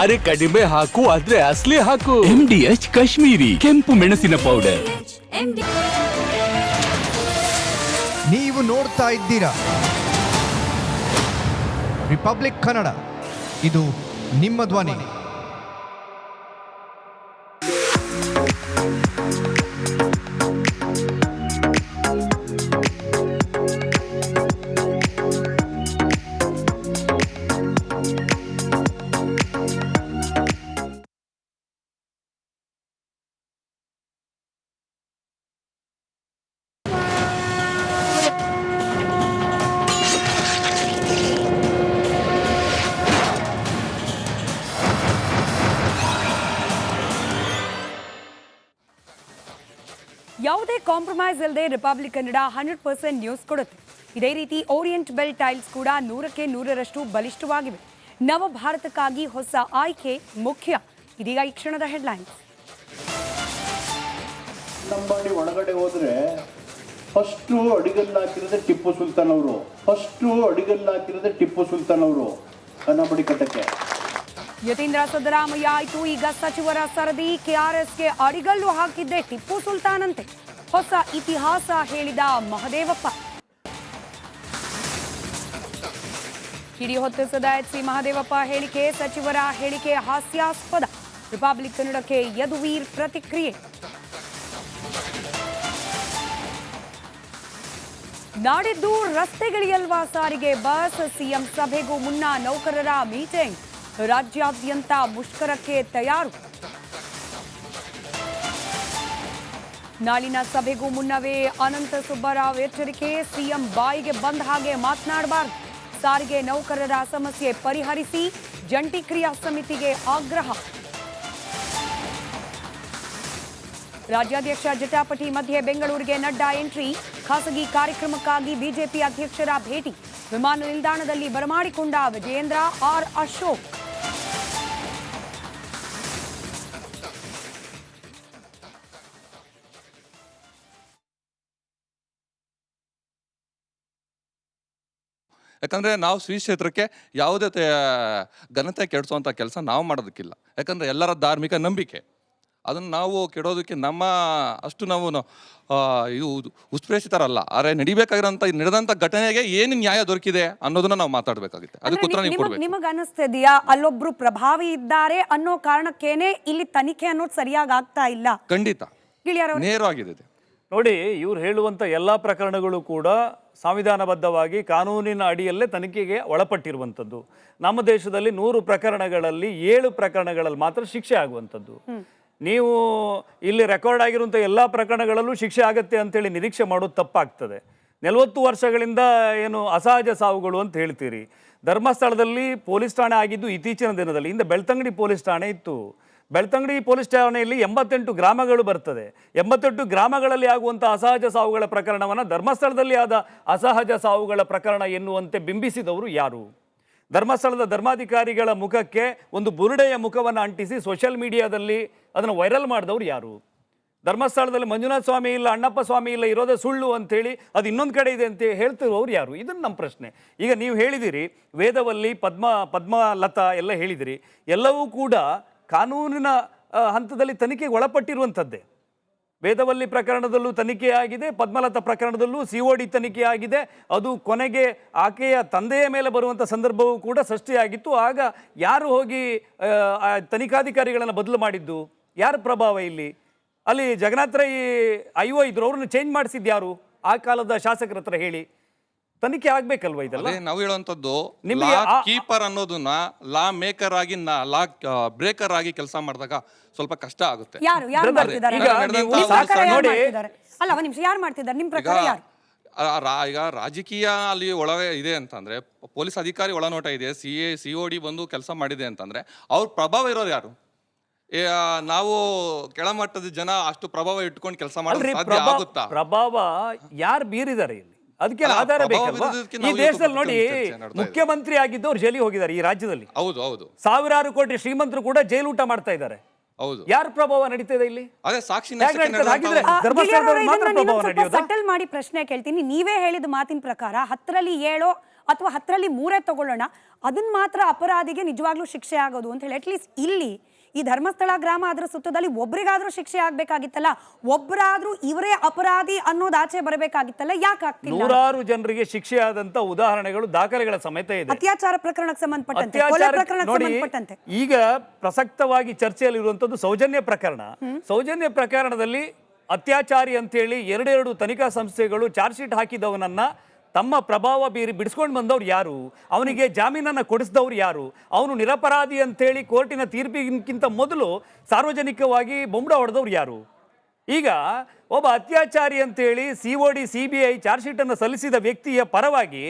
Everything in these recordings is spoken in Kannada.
ಅರೆ ಕಡಿಮೆ ಹಾಕು ಆದ್ರೆ ಅಸ್ಲಿ ಹಾಕು. ಎಂಡಿಎಚ್ ಕಾಶ್ಮೀರಿ ಕೆಂಪು ಮೆಣಸಿನ ಪೌಡರ್ ನೀವು ನೋಡ್ತಾ ಇದ್ದೀರಾ? ರಿಪಬ್ಲಿಕ್ ಕನ್ನಡ ಇದು ನಿಮ್ಮ ಧ್ವನಿ. ಯಾವುದೇ ಕಾಂಪ್ರಮೈಸ್ ಇಲ್ಲದೆ republic Kannada hundred percent news ಕೊಡುತ್ತೆ. ಇದೇ ರೀತಿ ಓರಿಯೆಂಟ್ ಬೆಲ್ ಟೈಲ್ಸ್ ಕೂಡ ನೂರಕ್ಕೆ ನೂರರಷ್ಟು ಬಲಿಷ್ಠವಾಗಿವೆ. ನವ ಭಾರತಕ್ಕಾಗಿ ಹೊಸ ಆಯ್ಕೆ ಮುಖ್ಯ. ಇದೀಗ ಈ ಕ್ಷಣದ ಹೆಡ್ಲೈನ್ಸ್ ಅಂಬಾನಿ ಒಳಗಡೆ ಹೋದ್ರೆ ಫಸ್ಟು ಅಡಿಗಲ್ಲು ಹಾಕಿರೋದೆ ಟಿಪ್ಪು ಸುಲ್ತಾನ್ ಅವರು. ಫಸ್ಟು ಅಡಿಗಲ್ಲು ಹಾಕಿರೋದೆ ಟಿಪ್ಪು ಸುಲ್ತಾನ್ ಅವರು ಕನ್ನಂಬಾಡಿ ಕಟ್ಟಕ್ಕೆ. ಯತೀಂದ್ರ ಸಿದ್ದರಾಮಯ್ಯ ಆಯ್ತು. ಈಗ ಸಚಿವರ ಸರದಿ ಕೆಆರ್ಎಸ್ಗೆ ಅಡಿಗಲ್ಲು ಹಾಕಿದ್ದೆ ಟಿಪ್ಪು ಸುಲ್ತಾನ್ ಅಂತೆ ಹೊಸ ಇತಿಹಾಸ ಹೇಳಿದ ಮಹದೇವಪ್ಪ. ಕಿಡಿ ಹೊತ್ತಿಸದ ಎಚ್ ಸಿ ಮಹದೇವಪ್ಪ ಹೇಳಿಕೆ, ಸಚಿವರ ಹೇಳಿಕೆ ಹಾಸ್ಯಾಸ್ಪದ. ರಿಪಬ್ಲಿಕ್ ಕನ್ನಡಕ್ಕೆ ಯದುವೀರ್ ಪ್ರತಿಕ್ರಿಯೆ. ನಾಡಿದ್ದು ರಸ್ತೆಗಳಿಯಲ್ವಾ ಸಾರಿಗೆ ಬಸ್, ಸಿಎಂ ಸಭೆಗೂ ಮುನ್ನ ನೌಕರರ ಮೀಟಿಂಗ್. ರಾಜ್ಯಾದ್ಯಂತ ಮುಷ್ಕರಕ್ಕೆ ತಯಾರು. ನಾಳಿನ ಸಭೆಗೂ ಮುನ್ನವೇ ಅನಂತ ಸುಬ್ಬರಾವ್ ಎಚ್ಚರಿಕೆ, ಸಿಎಂ ಬಾಯಿಗೆ ಬಂದ ಹಾಗೆ ಮಾತನಾಡಬಾರದು. ಸಾರಿಗೆ ನೌಕರರ ಸಮಸ್ಯೆ ಪರಿಹರಿಸಿ, ಜಂಟಿ ಕ್ರಿಯಾ ಸಮಿತಿಗೆ ಆಗ್ರಹ. ರಾಜ್ಯಾಧ್ಯಕ್ಷ ಜಟಾಪಟಿ ಮಧ್ಯೆ ಬೆಂಗಳೂರಿಗೆ ನಡ್ಡಾ ಎಂಟ್ರಿ. ಖಾಸಗಿ ಕಾರ್ಯಕ್ರಮಕ್ಕಾಗಿ ಬಿಜೆಪಿ ಅಧ್ಯಕ್ಷರ ಭೇಟಿ. ವಿಮಾನ ನಿಲ್ದಾಣದಲ್ಲಿ ಬರಮಾಡಿಕೊಂಡ ವಿಜಯೇಂದ್ರ ಆರ್ ಅಶೋಕ್. ಯಾಕಂದರೆ ನಾವು ಶ್ರೀ ಕ್ಷೇತ್ರಕ್ಕೆ ಯಾವುದೇ ಘನತೆ ಕೆಡಿಸುವಂಥ ಕೆಲಸ ನಾವು ಮಾಡೋದಕ್ಕಿಲ್ಲ. ಯಾಕಂದರೆ ಎಲ್ಲರ ಧಾರ್ಮಿಕ ನಂಬಿಕೆ. ಅದನ್ನು ನಾವು ಕೆಡೋದಕ್ಕೆ ನಮ್ಮ ಅಷ್ಟು ನಾವು ಇದು ಉತ್ಪ್ರೇಷಿತರಲ್ಲ ಆದರೆ ನಡಿಬೇಕಾಗಿರೋಂಥ ನಡೆದಂಥ ಘಟನೆಗೆ ಏನು ನ್ಯಾಯ ದೊರಕಿದೆ ಅನ್ನೋದನ್ನ ನಾವು ಮಾತಾಡಬೇಕಾಗುತ್ತೆ. ಅದಕ್ಕೆ ಉತ್ತರ ನೀವು ಕೊಡಬೇಕು. ನಿಮಗ್ ಅನಿಸ್ತಿದ್ಯಾ? ಅಲ್ಲೊಬ್ರು ಪ್ರಭಾವಿ ಇದ್ದಾರೆ ಅನ್ನೋ ಕಾರಣಕ್ಕೇನೆ ಇಲ್ಲಿ ತನಿಖೆ ಅನ್ನೋದು ಸರಿಯಾಗಿ ಆಗ್ತಾ ಇಲ್ಲ? ಖಂಡಿತ. ನೇರವಾಗಿದೆ. ನೋಡಿ ಇವ್ರು ಹೇಳುವಂಥ ಎಲ್ಲ ಪ್ರಕರಣಗಳು ಕೂಡ ಸಂವಿಧಾನಬದ್ಧವಾಗಿ ಕಾನೂನಿನ ಅಡಿಯಲ್ಲೇ ತನಿಖೆಗೆ ಒಳಪಟ್ಟಿರುವಂಥದ್ದು. ನಮ್ಮ ದೇಶದಲ್ಲಿ ನೂರು ಪ್ರಕರಣಗಳಲ್ಲಿ ಏಳು ಪ್ರಕರಣಗಳಲ್ಲಿ ಮಾತ್ರ ಶಿಕ್ಷೆ ಆಗುವಂಥದ್ದು. ನೀವು ಇಲ್ಲಿ ರೆಕಾರ್ಡ್ ಆಗಿರುವಂಥ ಎಲ್ಲ ಪ್ರಕರಣಗಳಲ್ಲೂ ಶಿಕ್ಷೆ ಆಗತ್ತೆ ಅಂತೇಳಿ ನಿರೀಕ್ಷೆ ಮಾಡೋದು ತಪ್ಪಾಗ್ತದೆ. ನಲವತ್ತು ವರ್ಷಗಳಿಂದ ಏನು ಅಸಹಜ ಸಾವುಗಳು ಅಂತ ಹೇಳ್ತೀರಿ. ಧರ್ಮಸ್ಥಳದಲ್ಲಿ ಪೊಲೀಸ್ ಠಾಣೆ ಆಗಿದ್ದು ಇತ್ತೀಚಿನ ದಿನದಲ್ಲಿ ಇಂದ ಬೆಳ್ತಂಗಡಿ ಪೊಲೀಸ್ ಠಾಣೆ ಇತ್ತು. ಬೆಳ್ತಂಗಡಿ ಪೊಲೀಸ್ ಠಾಣೆಯಲ್ಲಿ ಎಂಬತ್ತೆಂಟು ಗ್ರಾಮಗಳು ಬರ್ತದೆ ಎಂಬತ್ತೆಂಟು ಗ್ರಾಮಗಳಲ್ಲಿ ಆಗುವಂಥ ಅಸಹಜ ಸಾವುಗಳ ಪ್ರಕರಣವನ್ನು ಧರ್ಮಸ್ಥಳದಲ್ಲಿ ಆದ ಅಸಹಜ ಸಾವುಗಳ ಪ್ರಕರಣ ಎನ್ನುವಂತೆ ಬಿಂಬಿಸಿದವರು ಯಾರು? ಧರ್ಮಸ್ಥಳದ ಧರ್ಮಾಧಿಕಾರಿಗಳ ಮುಖಕ್ಕೆ ಒಂದು ಬುರುಡೆಯ ಮುಖವನ್ನು ಅಂಟಿಸಿ ಸೋಷಿಯಲ್ ಮೀಡಿಯಾದಲ್ಲಿ ಅದನ್ನು ವೈರಲ್ ಮಾಡಿದವರು ಯಾರು? ಧರ್ಮಸ್ಥಳದಲ್ಲಿ ಮಂಜುನಾಥ ಸ್ವಾಮಿ ಇಲ್ಲ, ಅಣ್ಣಪ್ಪ ಸ್ವಾಮಿ ಇಲ್ಲ, ಇರೋದೇ ಸುಳ್ಳು ಅಂಥೇಳಿ ಅದು ಇನ್ನೊಂದು ಕಡೆ ಇದೆ ಅಂತ ಹೇಳ್ತಿರೋರು ಯಾರು? ಇದನ್ನು ನಮ್ಮ ಪ್ರಶ್ನೆ. ಈಗ ನೀವು ಹೇಳಿದಿರಿ, ವೇದವಲ್ಲಿ ಪದ್ಮ, ಪದ್ಮಲತಾ ಎಲ್ಲ ಹೇಳಿದಿರಿ. ಎಲ್ಲವೂ ಕೂಡ ಕಾನೂನಿನ ಹಂತದಲ್ಲಿ ತನಿಖೆಗೆ ಒಳಪಟ್ಟಿರುವಂಥದ್ದೇ. ವೇದವಲ್ಲಿ ಪ್ರಕರಣದಲ್ಲೂ ತನಿಖೆ ಆಗಿದೆ, ಪದ್ಮಲತಾ ಪ್ರಕರಣದಲ್ಲೂ ಸಿ ಒ ಡಿ ತನಿಖೆ ಆಗಿದೆ. ಅದು ಕೊನೆಗೆ ಆಕೆಯ ತಂದೆಯ ಮೇಲೆ ಬರುವಂಥ ಸಂದರ್ಭವೂ ಕೂಡ ಸೃಷ್ಟಿಯಾಗಿತ್ತು. ಆಗ ಯಾರು ಹೋಗಿ ತನಿಖಾಧಿಕಾರಿಗಳನ್ನು ಬದಲು ಮಾಡಿದ್ದು? ಯಾರ ಪ್ರಭಾವ ಇಲ್ಲಿ? ಅಲ್ಲಿ ಜಗನ್ನಾಥ ರೈ, ಐ ಇದ್ರು ಅವ್ರನ್ನ ಚೇಂಜ್ ಮಾಡಿಸಿದ್ದು ಯಾರು? ಆ ಕಾಲದ ಶಾಸಕರ ಹೇಳಿ. ತನಿಖೆ ಆಗ್ಬೇಕಲ್ವಾ ಇದೆಲ್ಲ? ಅದೇ ನಾವು ಹೇಳುವಂತದ್ದು ನಿಮಗೆ ಲಾ ಆ- ಕೀಪರ್ ಅನ್ನೋದನ್ನ ಲಾ ಮೇಕರ್ ಆಗಿ ನಾ- ಲಾ ಬ್ರೇಕರ್ ಆಗಿ ಕೆಲಸ ಮಾಡಿದಾಗ ಸ್ವಲ್ಪ ಕಷ್ಟ ಆಗುತ್ತೆ. ಯಾರು ಯಾರು Brother, ಮಾಡ್ತಿದ್ದಾರೆ? ಈಗ ನಿಮ್ಮ ಪ್ರಕಾರ ಸಾಕು ಯಾರು ನೋಡಿ. ಮಾಡ್ತಿದ್ದಾರೆ? ಅಲ್ಲ ಒಂದ್ ನಿಮಿಷ ಯಾರು ಮಾಡ್ತಿದ್ದಾರೆ? ನಿಮ್ ಈಗ ಪ್ರಕಾರ ಯಾರು? ಆ ರಾ- ಈಗ ರಾಜಕೀಯ ಅಲ್ಲಿ ಒಳಗೆ ಇದೆ ಅಂತಂದ್ರೆ ಪೊಲೀಸ್ ಅಧಿಕಾರಿ ಒಳನೋಟ ಇದೆ C A C O D ಬಂದು ಕೆಲಸ ಮಾಡಿದೆ ಅಂತಂದ್ರೆ ಅವ್ರ ಪ್ರಭಾವ ಇರೋರು ಯಾರು? ಏ, ಆ, ನಾವು ಕೆಳಮಟ್ಟದ ಜನ ಅಷ್ಟು ಪ್ರಭಾವ ಇಟ್ಕೊಂಡು ಕೆಲಸ ಮಾಡಿದ್ರೆ ಅಲ್ರಿ ಸಾಧ್ಯ ಪ್ರಭಾ- ಆಗುತ್ತಾ? ಪ್ರಭಾವ ಯಾರು ಬೀರಿದ್ದಾರೆ ಇಲ್ಲಿ? ಅದಕ್ಕೆ ಆಧಾರ ಬೇಕಲ್ವಾ? ಈ ದೇಶದಲ್ಲಿ ನೋಡಿ. ಮುಖ್ಯಮಂತ್ರಿ ಆಗಿದ್ದವ್ರು ಜೈಲಿಗೆ ಹೋಗಿದ್ದಾರೆ ಈ ರಾಜ್ಯದಲ್ಲಿ. ಹೌದು ಹೌದು. ಸಾವಿರಾರು ಕೋಟಿ ಶ್ರೀಮಂತರು ಕೂಡ ಜೈಲು ಊಟ ಮಾಡ್ತಾ ಇದ್ದಾರೆ. ಹೌದು. ಯಾರ ಪ್ರಭಾವ ನಡೀತಾ ಇದೆ ಇಲ್ಲಿ? ಅದೇ ಸಾಕ್ಷಿ ಸೆಟಲ್ ಮಾಡಿ ಪ್ರಶ್ನೆ ಕೇಳ್ತೀನಿ. ನೀವೇ ಹೇಳಿದ ಮಾತಿನ ಪ್ರಕಾರ ಹತ್ತರಲ್ಲಿ ಏಳೋ ಅಥವಾ ಹತ್ತರಲ್ಲಿ ಮೂರೇ ತಗೊಳ್ಳೋಣ ಅದನ್ನ ಮಾತ್ರ ಅಪರಾಧಿಗೆ ನಿಜವಾಗ್ಲೂ ಶಿಕ್ಷೆ ಆಗೋದು ಅಂತ ಹೇಳಿ ಅಟ್ಲೀಸ್ಟ್ ಇಲ್ಲಿ ಈ ಧರ್ಮಸ್ಥಳ ಗ್ರಾಮ ಅದರ ಸುತ್ತದಲ್ಲಿ ಒಬ್ರಿಗಾದ್ರೂ ಶಿಕ್ಷೆ ಆಗ್ಬೇಕಾಗಿತ್ತಲ್ಲ ಒಬ್ಬರಾದ್ರೂ ಇವರೇ ಅಪರಾಧಿ ಅನ್ನೋದು ಆಚೆ ಬರಬೇಕಾಗಿತ್ತಲ್ಲ ಯಾಕೆ ನೂರಾರು ಜನರಿಗೆ ಶಿಕ್ಷೆ ಆದಂತ ಉದಾಹರಣೆಗಳು ದಾಖಲೆಗಳ ಸಮೇತ ಇದೆ. ಅತ್ಯಾಚಾರ ಪ್ರಕರಣಕ್ಕೆ ಸಂಬಂಧಪಟ್ಟಂತೆ ಸಂಬಂಧಪಟ್ಟಂತೆ. ಈಗ ಪ್ರಸಕ್ತವಾಗಿ ಚರ್ಚೆಯಲ್ಲಿರುವಂತದ್ದು ಸೌಜನ್ಯ ಪ್ರಕರಣ. ಸೌಜನ್ಯ ಪ್ರಕರಣದಲ್ಲಿ ಅತ್ಯಾಚಾರಿ ಅಂತೇಳಿ ಎರಡೆರಡು ತನಿಖಾ ಸಂಸ್ಥೆಗಳು ಚಾರ್ಜ್ ಶೀಟ್ ಹಾಕಿದವನನ್ನ ತಮ್ಮ ಪ್ರಭಾವ ಬೀರಿ ಬಿಡಿಸ್ಕೊಂಡು ಬಂದವ್ರು ಯಾರು? ಅವನಿಗೆ ಜಾಮೀನನ್ನು ಕೊಡಿಸಿದವ್ರು ಯಾರು? ಅವನು ನಿರಪರಾಧಿ ಅಂತೇಳಿ ಕೋರ್ಟಿನ ತೀರ್ಪಿಗಿಂತ ಮೊದಲು ಸಾರ್ವಜನಿಕವಾಗಿ ಬೊಂಬಡ ಹೊಡೆದವ್ರು ಯಾರು? ಈಗ ಒಬ್ಬ ಅತ್ಯಾಚಾರಿ ಅಂತೇಳಿ C O D C B I charge ಶೀಟನ್ನು ಸಲ್ಲಿಸಿದ ವ್ಯಕ್ತಿಯ ಪರವಾಗಿ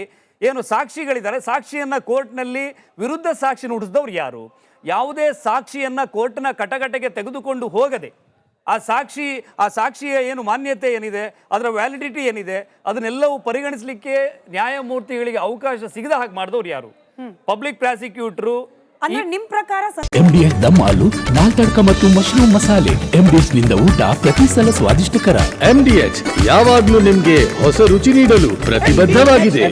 ಏನು ಸಾಕ್ಷಿಗಳಿದ್ದಾರೆ? ಸಾಕ್ಷಿಯನ್ನು ಕೋರ್ಟ್ನಲ್ಲಿ ವಿರುದ್ಧ ಸಾಕ್ಷಿ ನುಡಿಸಿದವ್ರು ಯಾರು? ಯಾವುದೇ ಸಾಕ್ಷಿಯನ್ನು ಕೋರ್ಟ್ನ ಕಟಕಟೆಗೆ ತೆಗೆದುಕೊಂಡು ಹೋಗದೆ ಆ ಸಾಕ್ಷಿ ಆ ಸಾಕ್ಷಿಯ ಏನು ಮಾನ್ಯತೆ ಏನಿದೆ ಅದರ ವ್ಯಾಲಿಡಿಟಿ ಏನಿದೆ ಅದನ್ನೆಲ್ಲವೂ ಪರಿಗಣಿಸಲಿಕ್ಕೆ ನ್ಯಾಯಮೂರ್ತಿಗಳಿಗೆ ಅವಕಾಶ ಸಿಗದ ಹಾಗೆ ಮಾಡಿದವ್ರು ಯಾರು? ಪಬ್ಲಿಕ್ ಪ್ರಾಸಿಕ್ಯೂಟ್ರು ಅಂದ್ರೆ ನಿಮ್ ಪ್ರಕಾರ ಸ- ಎಂಡಿಎಚ್ ದಮ್ ಆಲು ದಾಲ್ ತಡ್ಕ ಮತ್ತು ಮಶ್ರೂಮ್ ಮಸಾಲೆ. ಎಂಡಿಎಚ್ನಿಂದ ಊಟ ಪ್ರತಿ ಸಲ ಸ್ವಾದಿಷ್ಟಕರ. ಎಂಡಿಎಚ್ ಯಾವಾಗ್ಲೂ ನಿಮ್ಗೆ ಹೊಸ ರುಚಿ ನೀಡಲು ಪ್ರತಿಬದ್ಧವಾಗಿದೆ.